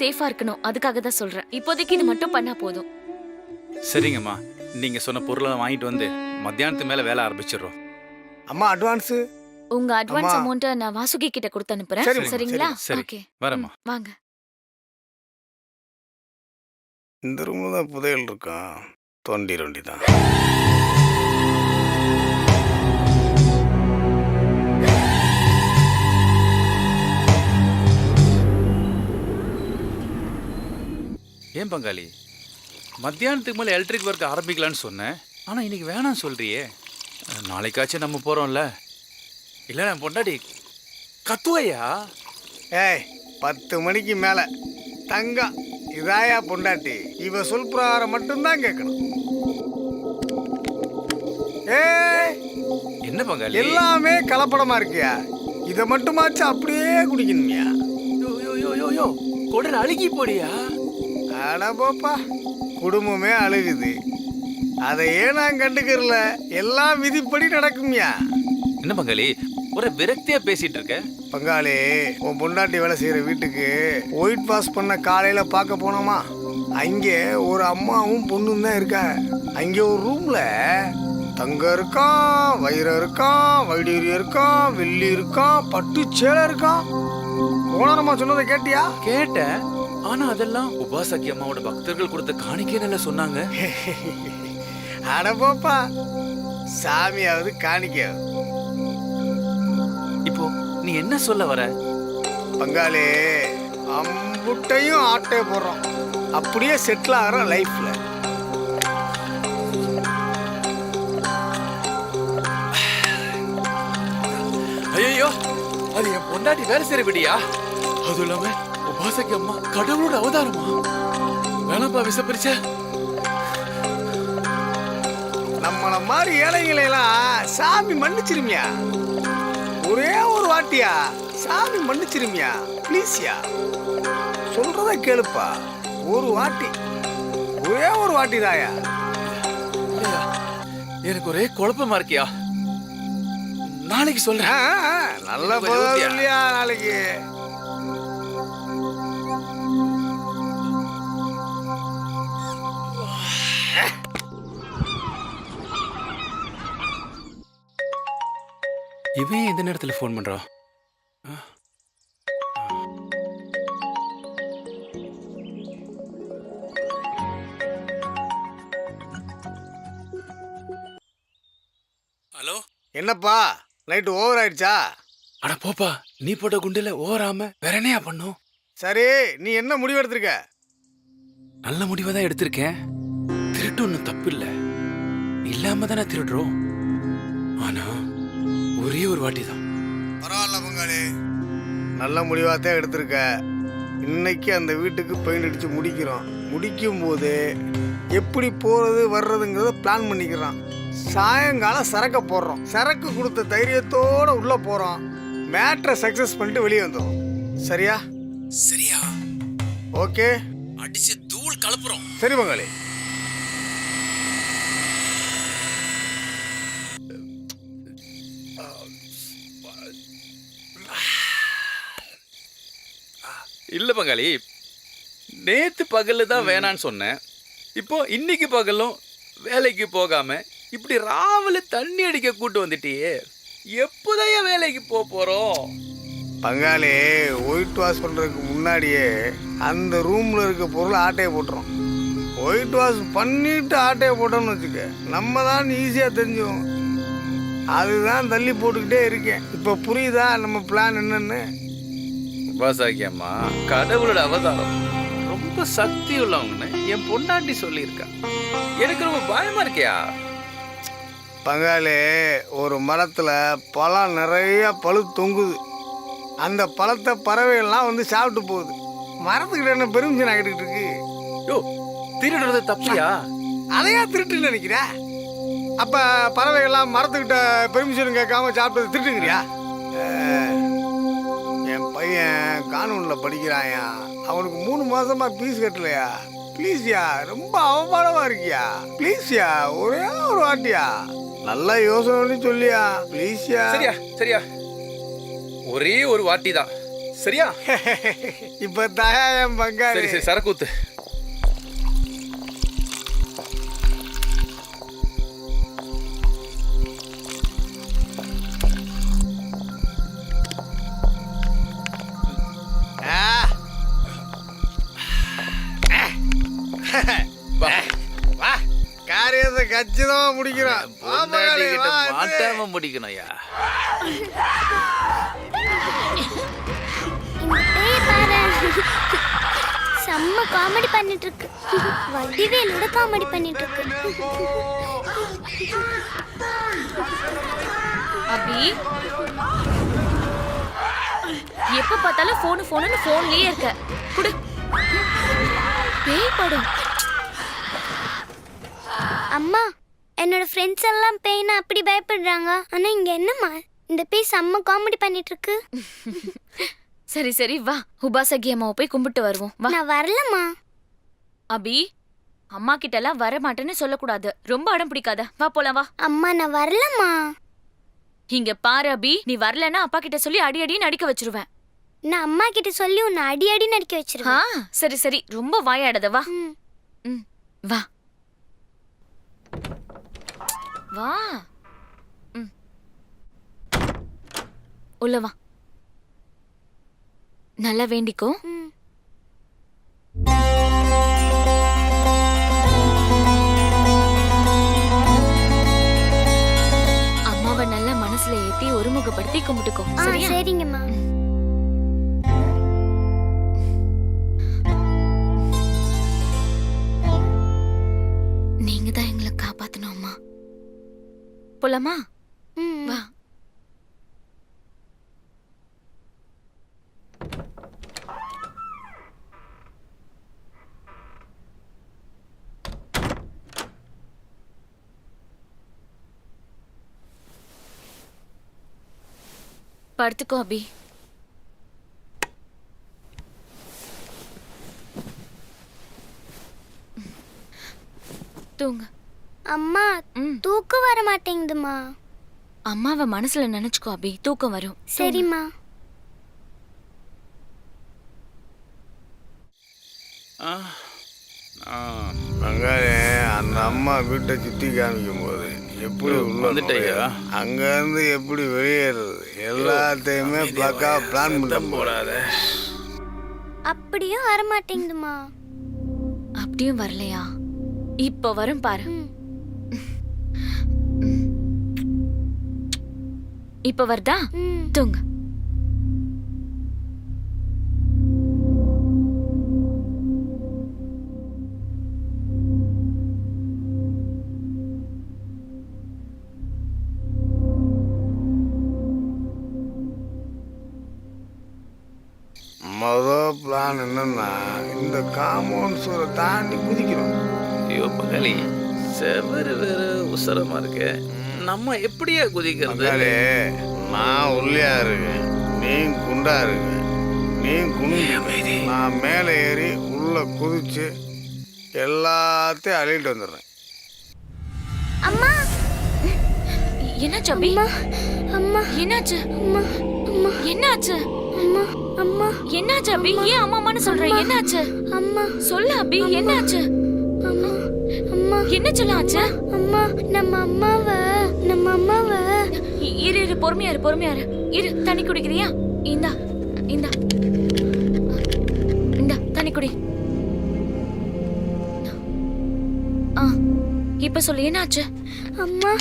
சேஃபா இருக்கணும். அதுக்காக தான் சொல்றேன். இப்போதைக்கு இது மட்டும் பண்ணா போதும். சரிங்கம்மா. நீங்க சொன்ன பொருளை வாங்கிட்டு வந்து மத்தியானத்துக்கு மேல வேலை ஆரம்பிச்சிடுறோம். அம்மா அட்வான்ஸு உங்க அட்வான்ஸ் அம்மா. அமௌண்ட்டை நான் வாசுகி கிட்ட கொடுத்து அனுப்புறேன். சரிம்மா, சரிங்களா? சரி. ஓகே. வரேம்மா. வாங்க. இந்த ரூமில் தான் புதையல் இருக்கான் தொண்டி ரொண்டி தான். ஏன் பங்காளி. மத்தியானத்துக்கு மேலே எலக்ட்ரிக் ஒர்க் ஆரம்பிக்கலான்னு சொன்னேன். ஆனால் இன்னைக்கு வேணாம் சொல்றியே. அஹ், நாளைக்காச்சும் நம்ம போகிறோம்ல இல்லை நான் பொண்டாடி கத்துவையா? ஏய் பத்து மணிக்கு மேலே. தங்கம் இதாயா பொண்டாட்டி? இவ சொல் பிரகாரம் மட்டும்தான் கேட்கணும். ஏய் என்ன பங்காளி? எல்லாமே கலப்படமா இருக்கியா? இதை மட்டுமாச்சும் அப்படியே குடிக்கணுமியா? யோ யோ யோ யோ குடல் அழுகி போடியா? அட போப்பா குடும்பமே அழுகுது. அதையே நான் கண்டுக்கிறல எல்லாம் விதிப்படி நடக்கும்யா. என்ன பங்காளி ஒரு விரக்தியா பேசிட்டு இருக்க? பங்காளி உன் பொண்டாட்டி வேலை செய்யற வீட்டுக்கு ஒயிட் வாஷ் பண்ண காலையில பார்க்க போனோமா? அங்கே ஒரு அம்மாவும் பொண்ணும் தான் இருக்கா. அங்கே ஒரு ரூம்ல தங்கம் இருக்கான் வைரம் இருக்கான் வைடூரியம் இருக்கான் வெள்ளி இருக்கான் பட்டு சேலை இருக்கான் ஓனரம்மா சொன்னதை கேட்டியா? கேட்டேன். ஆனா அதெல்லாம் உபாசக்கி அம்மாவோட பக்தர்கள் கொடுத்த காணிக்கை நல்லா சொன்னாங்க. அட போப்பா. சாமியாவது காணிக்காவது இப்போ நீ என்ன சொல்ல வர? பங்காளி அம்புட்டையும் ஆட்டை போடுறோம். அப்படியே செட்டில் ஆகிறோம் லைஃப்ல ஐயோ அது என் பொண்டாட்டி வேலை செய்யற விடியா? அதுவும் இல்லாம உபாசக்கி அம்மா கடவுளோட அவதாரமா? வேணாப்பா விசப்பரிச்ச. நம்மள மாதிரி ஏழைகளை எல்லாம் சாமி மன்னிச்சிருமியா? ஒரே ஒரு வாட்டியா? சாமி மன்னிச்சிருமியா? ப்ளீஸ்யா சொல்றத கேளுப்பா. ஒரு வாட்டி. ஒரே ஒரு வாட்டி தாயா எனக்கு ஒரே குழப்பமா இருக்கியா? நாளைக்கு சொல்றேன். நல்ல போதும் இல்லையா நாளைக்கு? இவன் எந்த நேரத்துல ஃபோன் பண்றான் ஆ? ஹலோ? என்னப்பா? நைட்டு ஓவர் ஆயிடுச்சா? அட போப்பா நீ போட்ட குண்டுல ஓராம வேற என்னையா பண்ணும்? சரி நீ என்ன முடிவு எடுத்திருக்க? நல்ல முடிவை தான் எடுத்திருக்கேன். திருட்டு ஒன்றும் தப்பு இல்ல இல்லாம தானே திருடுறோம். ஆனா ஒரே ஒரு வாட்டி தான் பரவாயில்ல பங்காளி. நல்ல முடிவாக எடுத்திருக்க. இன்னைக்கு அந்த வீட்டுக்கு பெயிண்ட் அடித்து முடிக்கிறோம். முடிக்கும் போது எப்படி போகிறது வர்றதுங்கிறத பிளான் பண்ணிக்கிறோம் சாயங்காலம் சரக்கை போடுறோம். சரக்கு கொடுத்த தைரியத்தோடு உள்ளே போகிறோம் மேட்ரை சக்ஸஸ் பண்ணிட்டு வெளியே வந்துடும் சரியா? சரியா? ஓகே அடிச்சு தூள் கலப்புறோம். சரி பங்காளி. இல்ல பங்காளி நேத்து பகல்ல தான் வேணான்னு சொன்னேன். இப்போ இன்னைக்கு பகலும் வேலைக்கு போகாம இப்படி ராவில தண்ணி அடிக்க கூட்டு வந்துட்டியே எப்போதைய வேலைக்கு போக போறோம்? பங்காளி ஒயிட் வாஷ் பண்ணுறதுக்கு முன்னாடியே அந்த ரூமில் இருக்க பொருளை ஆட்டையை போட்டுரும் ஒயிட் வாஷ் பண்ணிட்டு ஆட்டையை போட்டோம்னு வச்சுக்க நம்ம தான் ஈஸியாக தெரிஞ்சுவோம். அதுதான் தள்ளி போட்டுக்கிட்டே இருக்கேன். இப்போ புரியுதா நம்ம பிளான் என்னன்னு? உபாசாக்கி அம்மா கடவுளோட அவதாரம். ரொம்ப சக்தி உள்ளவங்கன்னு என் பொண்டாட்டி சொல்லியிருக்கா. எனக்கு ரொம்ப பயமா இருக்கியா? பங்காளி ஒரு மரத்தில் பழம் நிறைய பழு தொங்குது. அந்த பழத்தை பறவைகள்லாம் வந்து சாப்பிட்டு போகுது. மரத்துக்கிட்ட என்ன பெருமிஷன் ஆகிட்டு இருக்கு? யோ திருடுறது தப்பியா? அதையா திருட்டுன்னு நினைக்கிற? அப்ப பறவைகள்லாம் மரத்துக்கிட்ட பெர்மிஷன் கேட்காம சாப்பிட்டது திருட்டுங்கிறியா? பையன் கானூன்ல படிக்கிறாயா? அவனுக்கு மூணு மாசமா பீஸ் கட்டலையா? ப்ளீஸ்யா ரொம்ப அவமானமா இருக்கியா? ப்ளீஸ்யா ஒரே ஒரு வாட்டியா நல்ல யோசனை பண்ணி சொல்லியா ப்ளீஸ்யா சரியா சரியா. ஒரே ஒரு வாட்டி தான் சரியா? இப்போ தாயா என் பங்காளி. சரி சரி சரக்கு கச்சிதமா முடிக்கிறோம். மாட்டாம முடிக்கணும்யா செம்ம காமெடி பண்ணிட்டு இருக்கு வடிவேலோட காமெடி பண்ணிட்டு இருக்கு அபி. எப்ப பார்த்தாலும் போனு போனுன்னு போன்லயே இருக்க. குடு. பேய் படம் அம்மா. என்னோட ஃப்ரெண்ட்ஸ் எல்லாம் பேய்னா அப்படி பயப்படுறாங்க. ஆனா இங்க என்னம்மா? இந்த பேய் செம்ம காமெடி பண்ணிட்டு இருக்கு சரி சரி வா. உபாசகி அம்மாவை போய் கும்பிட்டு வருவோம். வா. நான் வரலம்மா. அபி அம்மா கிட்ட எல்லாம் வர மாட்டேன்னு சொல்லக்கூடாது. ரொம்ப அடம் பிடிக்காத. வா போலாம் வா. அம்மா நான் வரலம்மா. இங்க பாரு அபி. நீ வரலன்னா அப்பா கிட்ட சொல்லி அடி அடின்னு அடிக்க வச்சிருவேன். நான் அம்மா கிட்ட சொல்லி உன்னை அடி அடி நடிக்க வச்சிருவேன். சரி சரி. ரொம்ப வாயாடாத வா. ம் வா. வா. ம். உள்ள வா. நல்லா வேண்டிக்கோ. ம். போலாமா. வா. படுத்துக்கோ அபி தூங்க அம்மா ம் தூக்கம் வர மாட்டேங்குதுமா? அம்மாவை மனசுல நினைச்சுக்கோ அபி. தூக்கம் வரும். சரிம்மா. பங்காளி அந்த அம்மா வீட்டை சுத்தி காமிக்கும் போது எப்படி உள்ள? அங்க இருந்து எப்படி வெளியேறது? எல்லாத்தையுமே பக்கா பிளான் பண்ணி போடாத. அப்படியும் வர மாட்டேங்குதுமா அப்படியும் வரலையா? இப்போ வரும் பாரு. இப்ப வருதா? ம். தூங்க. மொதல் பிளான் என்னன்னா இந்த காம்பவுண்ட் சுவரை தாண்டி குதிக்கணும். ஐயோ பங்காளி செவரு வேற உசரமா இருக்கு. நம்ம எப்படியா குதிக்கிறது? நான் உள்ளியா இருக்கேன். நீ குண்டா இருக்கு நீ குண்டு நான் மேலே ஏறி உள்ள குதிச்சு எல்லாத்தையும் அள்ளிட்டு வந்துடுறேன். அம்மா! என்னாச்சு அபி? அம்மா அம்மா என்னாச்சு? அம்மா அம்மா. என்னாச்சு? அம்மா அம்மா. என்னாச்சு அபி? ஏன் அம்மா அம்மான்னு சொல்ற? என்னாச்சு? அம்மா. சொல்லு அபி என்னாச்சு? அம்மா. அம்மா. என்ன சொல்ல ஆச்சு? அம்மா நம்ம அம்மாவை நம்ம அம்மாவை இரு இரு பொறுமையா இரு பொறுமையா இரு. இரு தண்ணி குடிக்கிறியா? இந்தா இந்தா. இந்தா தண்ணி குடி. ஆ இப்ப சொல்லு என்னாச்சு? அம்மா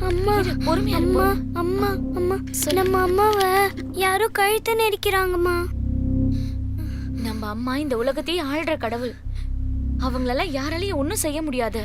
அம்மா பொறுமையா அம்மா அம்மா அம்மா. நம்ம அம்மாவை யாரோ கழுத்து நெரிக்கிறாங்கம்மா நம்ம அம்மா இந்த உலகத்தையே ஆள்ற கடவுள். அவங்களெல்லாம் யாராலையும் ஒன்றும் செய்ய முடியாது.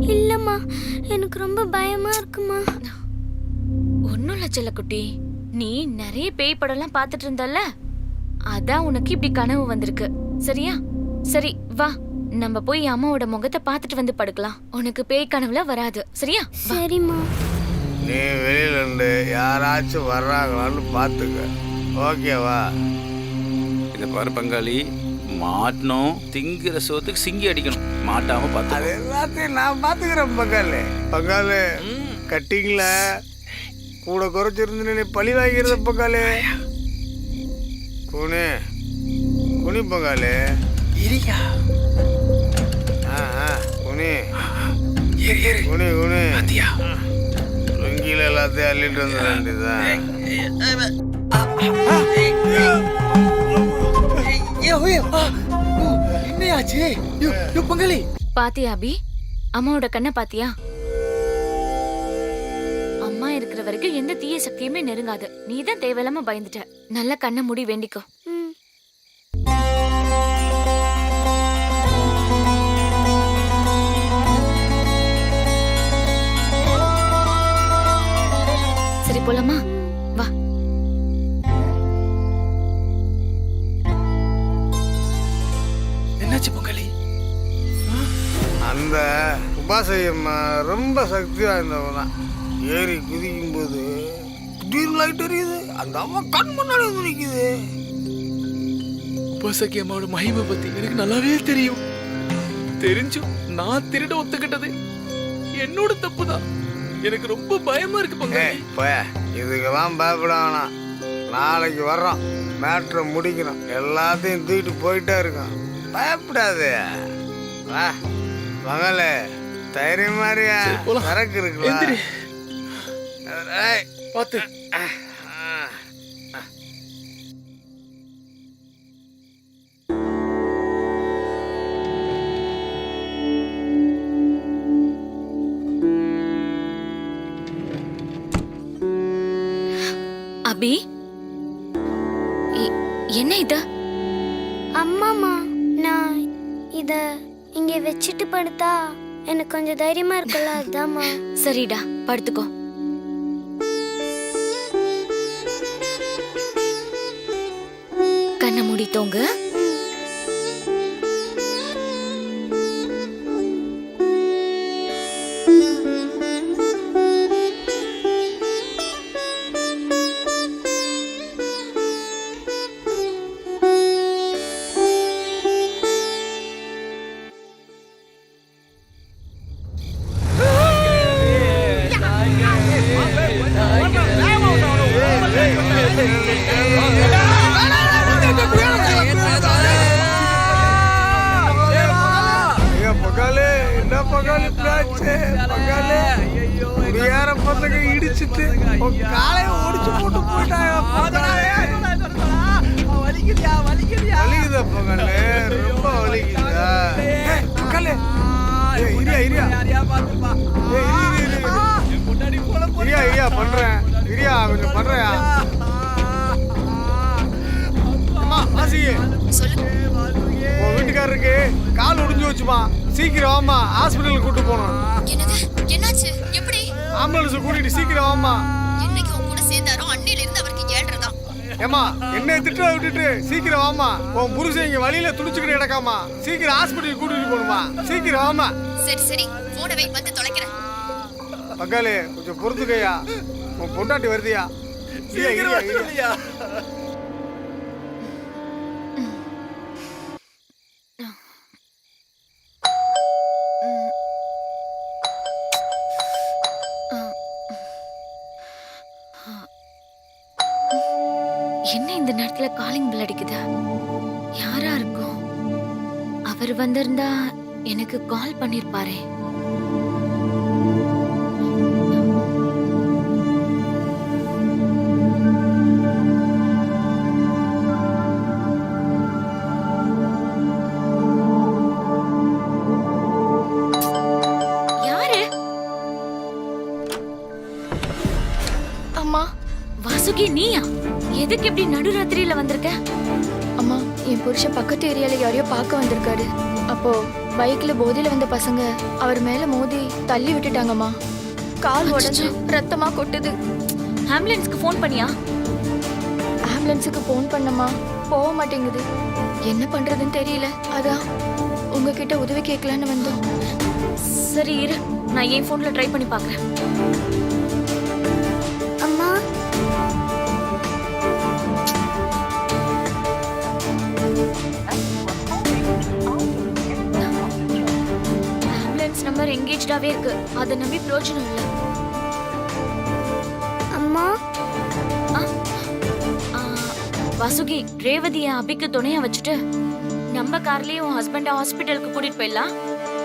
இல்லம்மா எனக்கு ரொம்ப பயமா இருக்குமா ஒன்றும் இல்லை செல்லக்குட்டி. நீ நிறைய பேய் படம்லாம் பார்த்துட்டு இருந்தல்ல? அதான் உனக்கு இப்படி கனவு வந்திருக்கு. சரியா? சரி வா. நம்ம போய் அம்மாவோட முகத்தை பார்த்துட்டு வந்து படுக்கலாம். உனக்கு பேய் கனவுல வராது. சரியா? சரிம்மா. நீ வெளியில இருந்து யாராச்சும் வர்றாங்களான்னு பார்த்துக்க. ஓகேவா இதை பாரு பங்காளி. மாட்டணும் திங்கிற சோத்துக்கு சிங்கி அடிக்கணும். மாட்டாம அது பார்த்து எல்லாத்தையும் நான் பார்த்துக்கிறேன் பங்காளி. பங்காளி கட்டிங்கள? கூட குறைச்சிருந்து நீ பழி வாங்கிறத பங்காளி. குனி. குனி பங்காளி. இரியா. ஆ ஆ குனி. குனி குனி. பாத்தியா? லுங்கியில் எல்லாத்தையும் அள்ளிட்டு என்னையாச்சு? பாத்தியா அபி? அம்மாவோட கண்ணை பாத்தியா? அம்மா இருக்கிற வரைக்கும் எந்த தீய சக்தியுமே நெருங்காது. நீ தான் தேவையில்லாம பயந்துட்ட. நல்ல கண்ணை மூடி வேண்டிக்கோ. ம். சரி போலாமா? வா. அந்த உபாசையம்மா ரொம்ப சக்தி வாய்ந்தவங்க தான். ஏறி குதிக்கும் போது திடீர்னு லைட் எரியுது. அந்த அம்மா கண் முன்னாடி வந்து நிற்குது உபசகி அம்மாவோட மகிமை பத்தி எனக்கு நல்லாவே தெரியும். தெரிஞ்சும் நான் திருட ஒத்துக்கிட்டது. என்னோட தப்பு தான் எனக்கு ரொம்ப பயமா இருக்கு போய இதுக்கெல்லாம் பயப்பட வேணாம். நாளைக்கு வர்றோம். மேட்ரை முடிக்கணும். எல்லாத்தையும் தூக்கிட்டு போயிட்டே இருக்கோம். பயப்படாது. வா. மகள தைரியம் போலாம். சரக்கு இருக்குல்ல? எந்திரி. ஏய், பாத்து ஆ. அபி என்ன இது? அம்மாமா நான் இத இங்கே வச்சுட்டு படுத்தா எனக்கு கொஞ்சம் தைரியமா இருக்குல்ல அதாம்மா. சரிடா படுத்துக்கோ. கண்ணை மூடி தோங்க. இரியா, இரியா. பண்றேன். இரியா, கொஞ்சம் வாசி. உன் வீட்டுக்காரருக்கு கால் ஒடிஞ்சு வச்சுமா சீக்கிரம் வாமா ஹாஸ்பிட்டலுக்கு கூட்டு போகணும். என்னது? என்னாச்சு? எப்படி? ஆம்புலன்ஸ் கூட்டிட்டு சீக்கிரம் வாமா என்னைக்கு உன் கூட சேர்ந்தாரோ அன்னையில இருந்து ஏமா என்ன திட்ட விட்டுட்டு சீக்கிரம் வாமா உன் புருஷன் இங்க வழியில துடிச்சுக்கிட்டு கிடக்காமா சீக்கிரம் ஹாஸ்பிட்டலுக்கு கூட்டிட்டு போகணுமா சீக்கிரம் வாமா சரி சரி. போனை வை வந்து தொலைக்கிறேன். பக்காலே கொஞ்சம் பொறுத்துக்கையா. உன் பொண்டாட்டி வருதியா? இரியா, காலிங் பில் அடிக்குது? யாரா இருக்கும்? அவர் வந்திருந்தா எனக்கு கால் பண்ணிருப்பாரே. அம்மா வாசுகி நீயா? எதுக்கு இப்படி நடுராத்திரியில வந்திருக்க? அம்மா என் புருஷன் பக்கத்து ஏரியால யாரையோ பார்க்க வந்திருக்காரு. அப்போ பைக்ல போதையில வந்த பசங்க அவர் மேல மோதி தள்ளி விட்டுட்டாங்கம்மா. கால் உடஞ்சு ரத்தமா கொட்டுது. ஆம்புலன்ஸ்க்கு ஃபோன் பண்ணியா? ஆம்புலன்ஸுக்கு ஃபோன் பண்ணம்மா. போக மாட்டேங்குது. என்ன பண்றதுன்னு தெரியல. அதான் உங்ககிட்ட உதவி கேட்கலான்னு வந்தோம். சரி இரு. நான் என் ஃபோன்ல ட்ரை பண்ணி பார்க்கறேன். நம்பர் எங்கேஜ்டாவே இருக்கு. அதை நம்பி பிரயோஜனம் இல்லை. அம்மா? வாசுகி ரேவதிய அபிக்கு துணையா வச்சுட்டு நம்ம கார்லயே உன் ஹஸ்பண்ட ஹாஸ்பிட்டலுக்கு கூட்டிட்டு போயிடலாம்.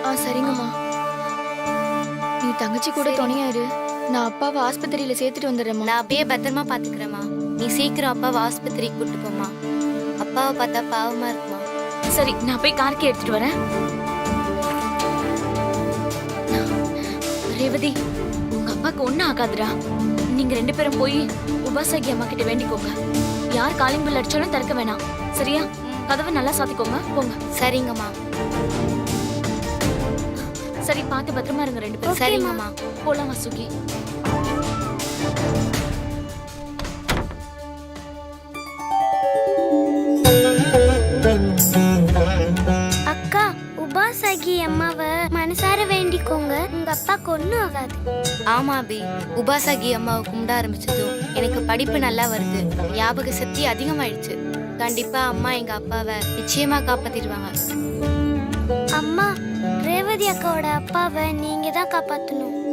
ஆ சரிங்கம்மா. நீ தங்கச்சி கூட துணையா இரு. நான் அப்பாவை ஆஸ்பத்திரியில சேர்த்துட்டு வந்துடுறேம்மா. நான் அப்படியே பத்திரமா பாத்துக்கிறேம்மா. நீ சீக்கிரம் அப்பாவை ஆஸ்பத்திரிக்கு கூட்டு போமா அப்பாவை பார்த்தா பாவமா இருக்குமா? சரி நான் போய் கார்க்கு எடுத்துட்டு வரேன். ரேவதி உங்க அப்பாக்கு ஒண்ணும் ஆகாதுடா. நீங்க ரெண்டு பேரும் போய் உபாசகி அம்மா கிட்ட வேண்டிக்கோங்க. யார் காலிங் பில் அடிச்சாலும் திறக்க வேணாம். சரியா? கதவை நல்லா சாத்திக்கோங்க. போங்க. சரிங்கம்மா. சரி பார்த்து பத்திரமா இருங்க ரெண்டு பேரும். சரிங்கம்மா. போலாம் வாசுகி. மனசார வேண்டிக்கோங்க. உங்க அப்பாக்கு ஒன்றும் ஆகாது. ஆமா அபி. உபாசகி அம்மாவை கும்பிட ஆரம்பிச்சதும் எனக்கு படிப்பு நல்லா வருது. ஞாபக சக்தி அதிகமாயிடுச்சு. கண்டிப்பா அம்மா எங்க அப்பாவை நிச்சயமா காப்பாத்திடுவாங்க. அம்மா ரேவதி அக்காவோட அப்பாவை நீங்க தான் காப்பாத்தணும்.